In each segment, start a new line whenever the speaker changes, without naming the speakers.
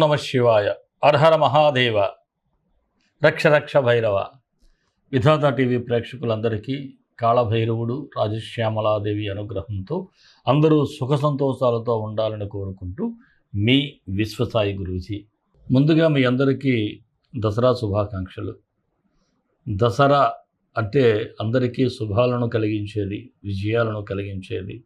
నమ శివాయ. అర్హర మహాదేవ. రక్ష రక్ష భైరవ. విధాత టీవీ ప్రేక్షకులందరికీ కాళభైరవుడు రాజశ్యామలాదేవి అనుగ్రహంతో అందరూ సుఖ సంతోషాలతో ఉండాలని కోరుకుంటూ మీ విశ్వసాయి గురూజీ. ముందుగా మీ అందరికీ దసరా శుభాకాంక్షలు. దసరా అంటే అందరికీ శుభాలను కలిగించేది విజయాలను కలిగించేది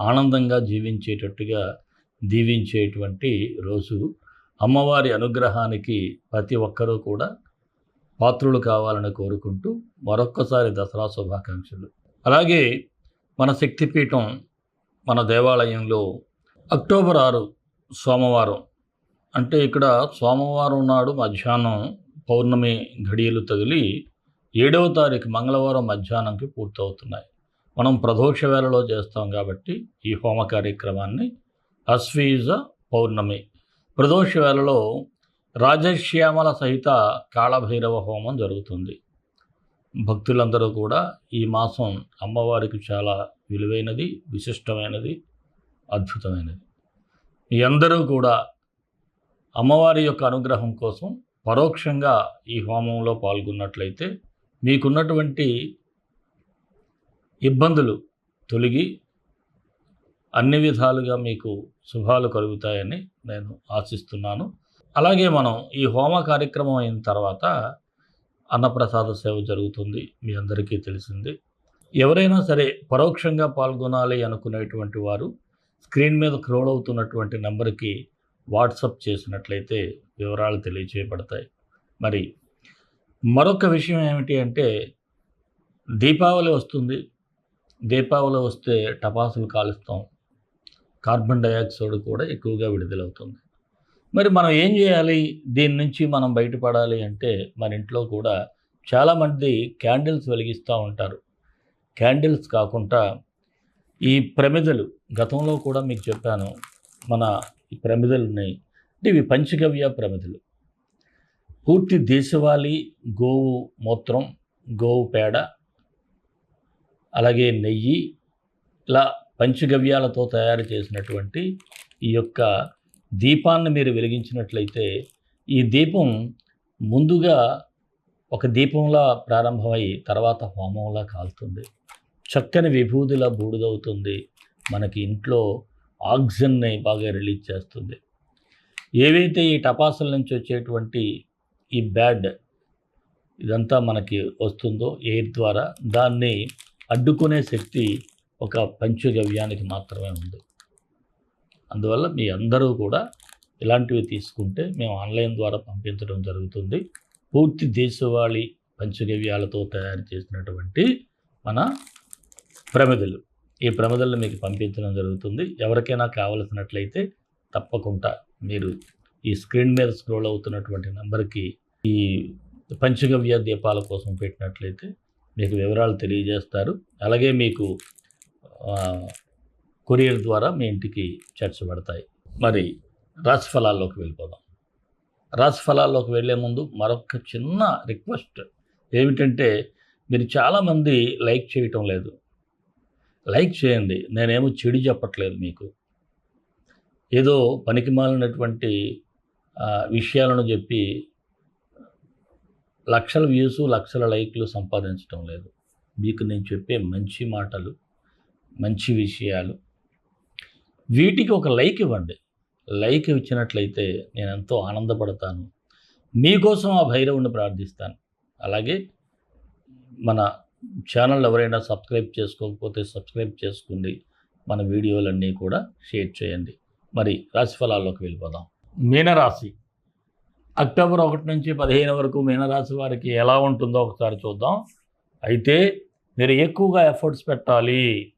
ఆనందంగా జీవించేటట్టుగా దీవించేటువంటి రోజు అమ్మవారి అనుగ్రహానికి ప్రతి ఒక్కరూ కూడా పాత్రులు కావాలని కోరుకుంటూ మరొక్కసారి దసరా శుభాకాంక్షలు. అలాగే మన శక్తిపీఠం మన దేవాలయంలో అక్టోబర్ ఆరు సోమవారం అంటే ఇక్కడ సోమవారం నాడు మధ్యాహ్నం పౌర్ణమి ఘడియలు తగిలి ఏడవ తారీఖు మంగళవారం మధ్యాహ్నంకి పూర్తవుతున్నాయి. మనం ప్రదోక్ష వేళలో చేస్తాం కాబట్టి ఈ హోమ కార్యక్రమాన్ని అశ్వీజ పౌర్ణమి ప్రదోష వేళలో రాజశ్యామల సహిత కాళభైరవ హోమం జరుగుతుంది. భక్తులందరూ కూడా ఈ మాసం అమ్మవారికి చాలా విలువైనది విశిష్టమైనది అద్భుతమైనది. మీ అందరూ కూడా అమ్మవారి యొక్క అనుగ్రహం కోసం పరోక్షంగా ఈ హోమంలో పాల్గొన్నట్లయితే మీకున్నటువంటి ఇబ్బందులు తొలగి అన్ని విధాలుగా మీకు శుభాలు కలుగుతాయని నేను ఆశిస్తున్నాను. అలాగే మనం ఈ హోమ కార్యక్రమం అయిన తర్వాత అన్నప్రసాద సేవ జరుగుతుంది మీ అందరికీ తెలిసింది. ఎవరైనా సరే పరోక్షంగా పాల్గొనాలి అనుకునేటువంటి వారు స్క్రీన్ మీద క్రోల్ అవుతున్నటువంటి నెంబర్కి వాట్సప్ చేసినట్లయితే వివరాలు తెలియచేయబడతాయి. మరి మరొక విషయం ఏమిటి అంటే దీపావళి వస్తుంది. దీపావళి వస్తే టపాసులు కాలుస్తాం. కార్బన్ డైఆక్సైడ్ కూడా ఎక్కువగా విడుదలవుతుంది. మరి మనం ఏం చేయాలి? దీని నుంచి మనం బయటపడాలి అంటే మన ఇంట్లో కూడా చాలామంది క్యాండిల్స్ వెలిగిస్తూ ఉంటారు. క్యాండిల్స్ కాకుండా ఈ ప్రమిదలు గతంలో కూడా మీకు చెప్పాను మన ఈ ప్రమిదలు ఉన్నాయి అంటే ఇవి పంచగవ్య ప్రమిదలు. పూర్తి దేశవాళీ గోవు మూత్రం గోవు పేడ అలాగే నెయ్యి ఇలా పంచగవ్యాలతో తయారు చేసినటువంటి ఈ యొక్క దీపాన్ని మీరు వెలిగించినట్లయితే ఈ దీపం ముందుగా ఒక దీపంలా ప్రారంభమై తర్వాత హోమంలా కాలుతుంది. చక్కని విభూదిలా బూడిదవుతుంది. మనకి ఇంట్లో ఆక్సిజన్ని బాగా రిలీజ్ చేస్తుంది. ఏవైతే ఈ టపాసుల నుంచి వచ్చేటువంటి ఈ బ్యాడ్ ఇదంతా మనకి వస్తుందో ఎయిర్ ద్వారా దాన్ని అడ్డుకునే శక్తి ఒక పంచగవ్యానికి మాత్రమే ఉంది. అందువల్ల మీ అందరూ కూడా ఇలాంటివి తీసుకుంటే మేము ఆన్లైన్ ద్వారా పంపించడం జరుగుతుంది. పూర్తి దేశవాళీ పంచగవ్యాలతో తయారు చేసినటువంటి మన ప్రమిదలు. ఈ ప్రమిదలను మీకు పంపించడం జరుగుతుంది. ఎవరికైనా కావలసినట్లయితే తప్పకుండా మీరు ఈ స్క్రీన్ మీద స్క్రోల్ అవుతున్నటువంటి నెంబర్కి ఈ పంచగవ్య దీపాల కోసం పెట్టినట్లయితే మీకు వివరాలు తెలియజేస్తారు. అలాగే మీకు కొరియర్ ద్వారా మీ ఇంటికి చేర్చబడతాయి మరి రాశి ఫలాల్లోకి వెళ్ళిపోదాం. రాశి ఫలాల్లోకి వెళ్ళే ముందు మరొక చిన్న రిక్వెస్ట్ ఏమిటంటే మీరు చాలామంది లైక్ చేయటం లేదు. లైక్ చేయండి. నేనేమో చెడు చెప్పట్లేదు మీకు. ఏదో పనికిమాలినటువంటి విషయాలను చెప్పి లక్షల వ్యూస్ లక్షల లైక్లు సంపాదించడం లేదు. మీకు నేను చెప్పే మంచి మాటలు మంచి విషయాలు. వీటికి ఒక లైక్ ఇవ్వండి. లైక్ ఇచ్చినట్లయితే నేను ఎంతో ఆనందపడతాను. మీకోసం ఆ భైరవుని ప్రార్థిస్తాను. అలాగే మన ఛానల్ ఎవరైనా సబ్స్క్రైబ్ చేసుకోకపోతే సబ్స్క్రైబ్ చేసుకోండి మన వీడియోలన్నీ కూడా షేర్ చేయండి. మరి రాశి ఫలాల్లోకి వెళ్ళిపోదాం. మీనరాశి. అక్టోబర్ ఒకటి నుంచి పదిహేను వరకు మీనరాశి వారికి ఎలా ఉంటుందో ఒకసారి చూద్దాం. అయితే మీరు ఎక్కువగా ఎఫర్ట్స్ పెట్టాలి.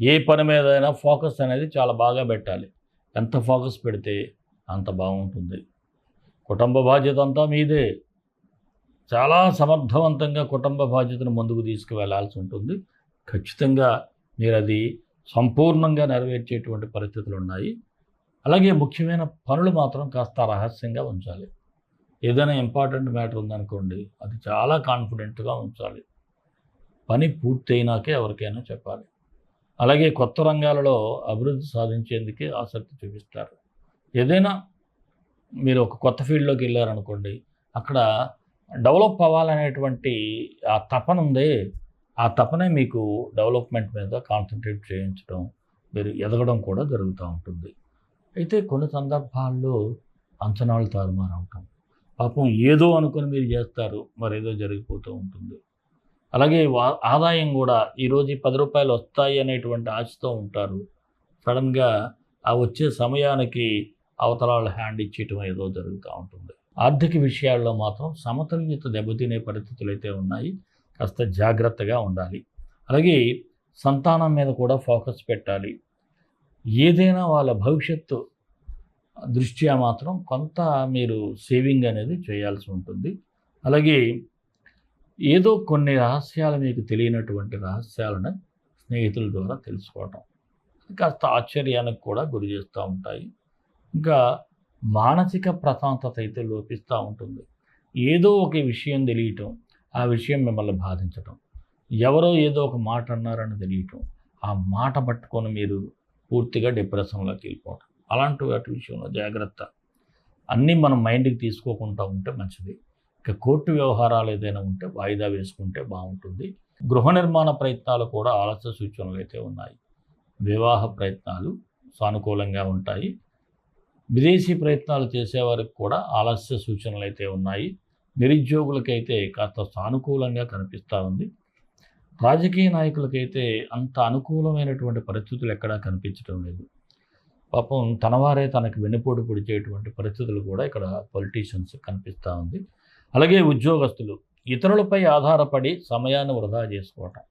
ఏ పని మీదైనా ఫోకస్ అనేది చాలా బాగా పెట్టాలి. ఎంత ఫోకస్ పెడితే అంత బాగుంటుంది. కుటుంబ బాధ్యత అంతా మీదే. చాలా సమర్థవంతంగా కుటుంబ బాధ్యతను ముందుకు తీసుకువెళ్ళాల్సి ఉంటుంది. ఖచ్చితంగా మీరు అది సంపూర్ణంగా నెరవేర్చేటువంటి పరిస్థితులు ఉన్నాయి అలాగే ముఖ్యమైన పనులు మాత్రం కాస్త రహస్యంగా ఉంచాలి. ఏదైనా ఇంపార్టెంట్ మ్యాటర్ ఉందనుకోండి అది చాలా కాన్ఫిడెంట్గా ఉంచాలి. పని పూర్తయినాకే ఎవరికైనా చెప్పాలి. అలాగే కొత్త రంగాలలో అభివృద్ధి సాధించేందుకే ఆసక్తి చూపిస్తారు. ఏదైనా మీరు ఒక కొత్త ఫీల్డ్లోకి వెళ్ళారనుకోండి అక్కడ డెవలప్ అవ్వాలనేటువంటి ఆ తపన ఉంది ఆ తపనే మీకు డెవలప్మెంట్ మీద కాన్సన్ట్రేట్ చేయించడం మీరు ఎదగడం కూడా జరుగుతూ ఉంటుంది. అయితే కొన్ని సందర్భాల్లో అంచనాలు తారుమారు అవటం పాపం ఏదో అనుకుని మీరు చేస్తారు మరేదో జరిగిపోతూ ఉంటుంది. అలాగే వా- ఆదాయం కూడా ఈరోజు పది రూపాయలు వస్తాయి అనేటువంటి ఆశతో ఉంటారు. సడన్గా ఆ వచ్చే సమయానికి అవతల హ్యాండ్ ఇచ్చేయటం ఏదో జరుగుతూ ఉంటుంది. ఆర్థిక విషయాల్లో మాత్రం సమతుల్యత దెబ్బతినే పరిస్థితులు అయితే ఉన్నాయి. కాస్త జాగ్రత్తగా ఉండాలి. అలాగే సంతానం మీద కూడా ఫోకస్ పెట్టాలి. ఏదైనా వాళ్ళ భవిష్యత్తు దృష్ట్యా మాత్రం కొంత మీరు సేవింగ్ అనేది చేయాల్సి ఉంటుంది. అలాగే ఏదో కొన్ని రహస్యాలు మీకు తెలియనటువంటి రహస్యాలను స్నేహితుల ద్వారా తెలుసుకోవటం. కాస్త ఆశ్చర్యానికి కూడా గురి చేస్తూ ఉంటాయి. ఇంకా మానసిక ప్రశాంతత అయితే లోపిస్తూ ఉంటుంది. ఏదో ఒక విషయం తెలియటం ఆ విషయం మిమ్మల్ని బాధించటం. ఎవరో ఏదో ఒక మాట అన్నారని తెలియటం ఆ మాట పట్టుకొని మీరు పూర్తిగా డిప్రెషన్లోకి వెళ్ళిపోవటం. అలాంటి వాటి విషయంలో జాగ్రత్త. అన్నీ మనం మైండ్కి తీసుకోకుండా ఉంటే మంచిది. ఇక కోర్టు వ్యవహారాలు ఏదైనా ఉంటే వాయిదా వేసుకుంటే బాగుంటుంది. గృహ నిర్మాణ ప్రయత్నాలు కూడా ఆలస్య సూచనలు అయితే ఉన్నాయి. వివాహ ప్రయత్నాలు సానుకూలంగా ఉంటాయి. విదేశీ ప్రయత్నాలు చేసేవారికి కూడా ఆలస్య సూచనలు అయితే ఉన్నాయి. నిరుద్యోగులకైతే కాస్త సానుకూలంగా కనిపిస్తూ ఉంది. రాజకీయ నాయకులకైతే అంత అనుకూలమైనటువంటి పరిస్థితులు ఎక్కడా కనిపించడం లేదు. పాపం తనవారే తనకు వెన్నుపోటు పొడిచేటువంటి పరిస్థితులు కూడా ఇక్కడ పొలిటీషియన్స్ కనిపిస్తూ ఉంది. అలాగే ఉద్యోగస్తులు ఇతరులపై ఆధారపడి సమయాన్ని వృధా చేసుకోవటం.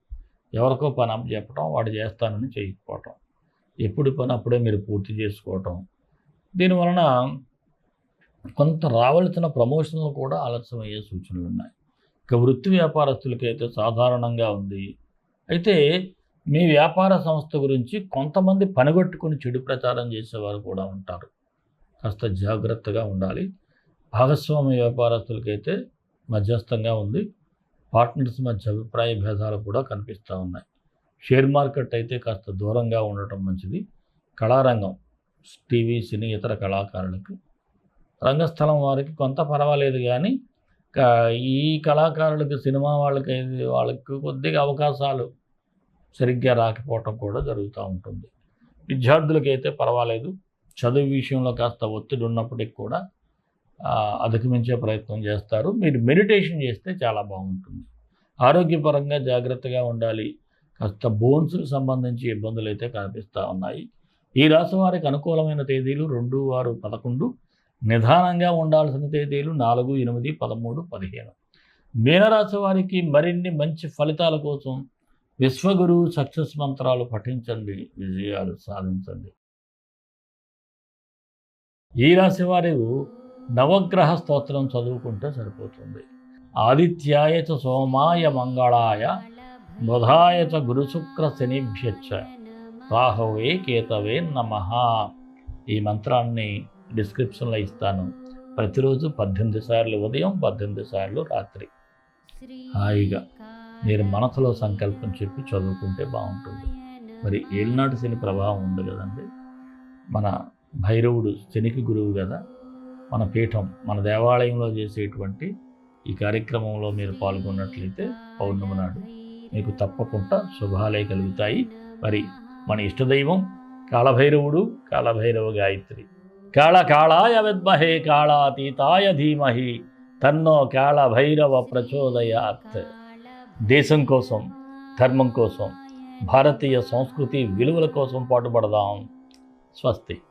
ఎవరికో పని అప్పు చెప్పటం వాడు చేస్తానని చేయకపోవటం ఎప్పుడు పని అప్పుడే మీరు పూర్తి చేసుకోవటం. దీనివలన కొంత రావాల్సిన ప్రమోషన్లు కూడా ఆలస్యమయ్యే సూచనలు ఉన్నాయి. ఇక వృత్తి వ్యాపారస్తులకైతే సాధారణంగా ఉంది. అయితే మీ వ్యాపార సంస్థ గురించి కొంతమంది పనిగొట్టుకుని చెడు ప్రచారం చేసేవారు కూడా ఉంటారు. కాస్త జాగ్రత్తగా ఉండాలి. భాగస్వామ్య వ్యాపారస్తులకైతే మధ్యస్థంగా ఉంది. పార్ట్నర్స్ మధ్య అభిప్రాయ భేదాలు కూడా కనిపిస్తూ ఉన్నాయి. షేర్ మార్కెట్ అయితే కాస్త దూరంగా ఉండటం మంచిది. కళారంగం టీవీ సినీ ఇతర కళాకారులకు. రంగస్థలం వారికి కొంత పర్వాలేదు కానీ ఈ కళాకారులకు సినిమా వాళ్ళకి వాళ్ళకి కొద్దిగా అవకాశాలు సరిగ్గా రాకపోవటం కూడా జరుగుతూ ఉంటుంది. విద్యార్థులకైతే పర్వాలేదు. చదువు విషయంలో కాస్త ఒత్తిడి ఉన్నప్పటికి కూడా అధిగమించే ప్రయత్నం చేస్తారు. మీరు మెడిటేషన్ చేస్తే చాలా బాగుంటుంది. ఆరోగ్యపరంగా జాగ్రత్తగా ఉండాలి. కాస్త బోన్స్కి సంబంధించి ఇబ్బందులు అయితే కనిపిస్తూ ఉన్నాయి. ఈ రాశి వారికి అనుకూలమైన తేదీలు రెండు ఆరు పదకొండు. నిదానంగా ఉండాల్సిన తేదీలు నాలుగు ఎనిమిది పదమూడు పదిహేను. మీనరాశి వారికి మరిన్ని మంచి ఫలితాల కోసం విశ్వగురు సక్సెస్ మంత్రాలు పఠించండి. విజయాలు సాధించండి. ఈ రాశి వారు నవగ్రహ స్తోత్రం చదువుకుంటే సరిపోతుంది. ఆదిత్యాయ చ సోమాయ మంగళాయ బుధాయ చ గురుశుక్ర శనిభ్యచ్చ రాహవే కేతవే నమ. ఈ మంత్రాన్ని డిస్క్రిప్షన్లో ఇస్తాను. ప్రతిరోజు పద్దెనిమిది సార్లు ఉదయం పద్దెనిమిది సార్లు రాత్రి. హాయిగా మీరు మనసులో సంకల్పం చెప్పి చదువుకుంటే బాగుంటుంది. మరి ఏలినాటి శని ప్రభావం ఉంది కదండి. మన భైరవుడు శనికి గురువు కదా. మన పీఠం మన దేవాలయంలో చేసేటువంటి ఈ కార్యక్రమంలో మీరు పాల్గొన్నట్లయితే పౌర్ణమి నాడు మీకు తప్పకుండా శుభాలే కలుగుతాయి. మరి మన ఇష్టదైవం కాళభైరవుడు కాళభైరవ గాయత్రి. కాళ కాళాయ విద్మహే కాళాతీతాయ ధీమహి తన్నో కాళభైరవ ప్రచోదయాత్. దేశం కోసం ధర్మం కోసం భారతీయ సంస్కృతి విలువల కోసం పాటుపడదాం. స్వస్తి.